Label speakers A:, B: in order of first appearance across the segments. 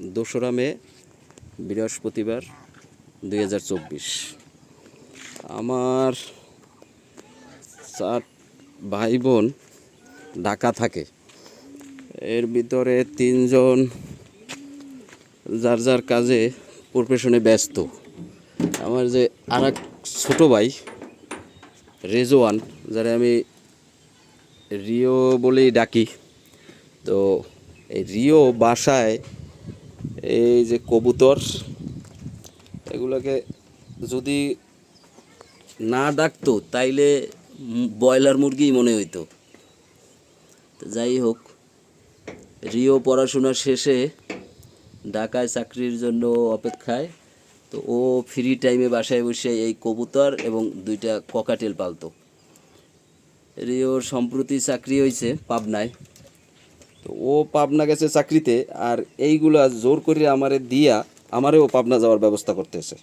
A: দোসরা মে, বৃহস্পতিবার, দুই হাজার চব্বিশ। আমার চার ভাই বোন ঢাকা থাকে। এর ভিতরে তিনজন যার যার কাজে প্রফেশনে ব্যস্ত। আমার যে আর এক ছোটো ভাই, রেজওয়ান, যারা আমি রিও বলেই ডাকি। তো এই রিও বাসায় এই যে কবুতর, এগুলোকে যদি না ডাকতো, তাইলে ব্রয়লার মুরগিই মনে হইতো। তো যাই হোক, রিও পড়াশোনা শেষে ঢাকায় চাকরির জন্য অপেক্ষায়, তো ও ফ্রি টাইমে বাসায় বসে এই কবুতর এবং দুইটা ককাটেল পালতো। রিওর সম্প্রতি চাকরি হয়েছে পাবনায়। তো ও পাবনা গেছে চাকরিতে, আর এইগুলা জোর করে আমারে দিয়া আমারেও পাবনা যাওয়ার ব্যবস্থা করতেছে।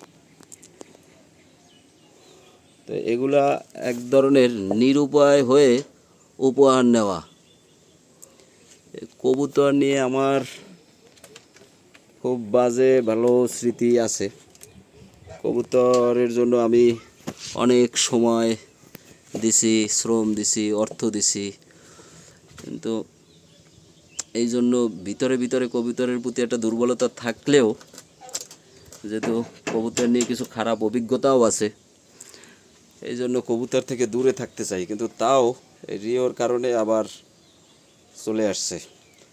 A: তো এগুলা এক ধরনের নিরুপায় হয়ে উপহার নেওয়া। কবুতর নিয়ে আমার খুব বাজে ভালো স্মৃতি আছে। কবুতরের জন্য আমি অনেক সময় দিছি, শ্রম দিছি, অর্থ দিছি। কিন্তু এই জন্য ভিতরে ভিতরে কবুতরের প্রতি একটা দুর্বলতা থাকলেও যেহেতু কবুতর নিয়ে কিছু খারাপ অভিজ্ঞতাও আছে এই জন্য কবুতর থেকে দূরে থাকতে চাই। কিন্তু তাও রিওর কারণে আবার চলে আসছে।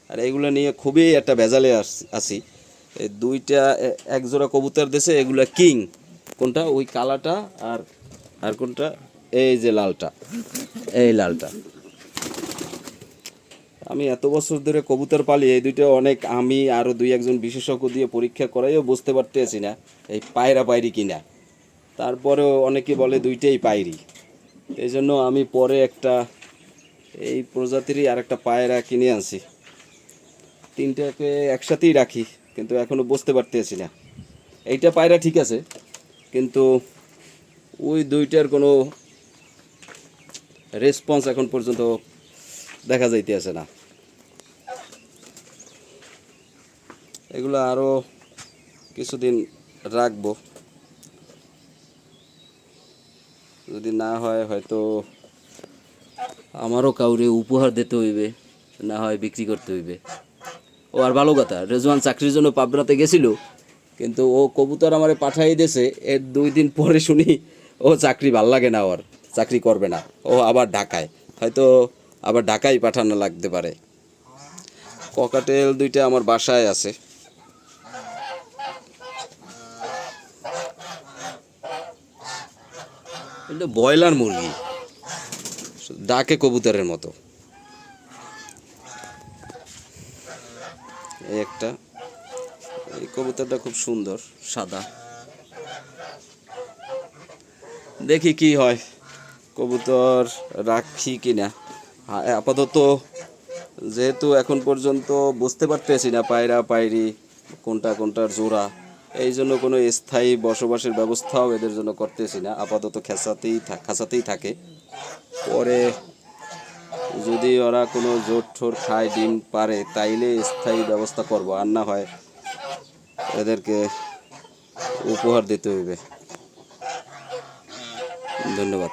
A: আর এইগুলো নিয়ে খুবই একটা ভেজালে আস- এই দুইটা এ- এক জোড়া কবুতর দেশে এগুলা কিং। কোনটা? ওই কালাটা আর আর কোনটা? এই যে লালটা। এই লালটা। আমি এত বছর ধরে কবুতর পালি, এই দুইটা অনেক আমি আরও দুই একজন বিশেষজ্ঞ দিয়ে পরীক্ষা করাইও বুঝতে পারতেছি না, এই পায়রা পায়রি কিনা। তারপরেও অনেকে বলে দুইটাই পায়রি। এই জন্য আমি পরে একটা এই প্রজাতিরই আর একটা পায়রা কিনে আনছি। তিনটাকে একসাথেই রাখি, কিন্তু এখনও বুঝতে পারতেছি না। এইটা পায়রা ঠিক আছে, কিন্তু ওই দুইটার কোনো রেসপন্স এখন পর্যন্ত দেখা যাইতে যাইতেছে না। এগুলো আরও কিছুদিন রাখব। যদি না হয়, হয়তো আমারও কাউরে উপহার দিতে হইবে, না হয় বিক্রি করতে হইবে। ও আর ভালো কথা, রেজওয়ান চাকরির জন্য পাবনাতে গেছিল, কিন্তু ও কবুতর আমারে পাঠাই দিয়েছে, এর দুই দিন পরে শুনি ও চাকরি ভালো লাগে না ওর, চাকরি করবে না। ও আবার ঢাকায়, হয়তো আবার ঢাকায় পাঠানো লাগতে পারে। ককাটেল দুইটা আমার বাসায় আছে। এটা ব্রয়লার মুরগি, ডাকে কবুতরের মতো। এই একটা, এই কবুতরটা খুব সুন্দর, সাদা। দেখি কি হয়, কবুতর রাখি কিনা। আ- আপাতত যেহেতু এখন পর্যন্ত বুঝতে পারতেছি না পায়রা, পায়রি, কোনটা কোনটার জোড়া। এই জন্য কোনো স্থায়ী বসবাসের ব্যবস্থাও এদের জন্য করতেছি না। আপাতত খেসাতেই খাঁচাতেই থাকে। পরে যদি ওরা কোনো জোর ঠোর খায়, ডিম পারে, তাইলে স্থায়ী ব্যবস্থা করব। আর না হয় এদেরকে উপহার দিতে হইবে। ধন্যবাদ।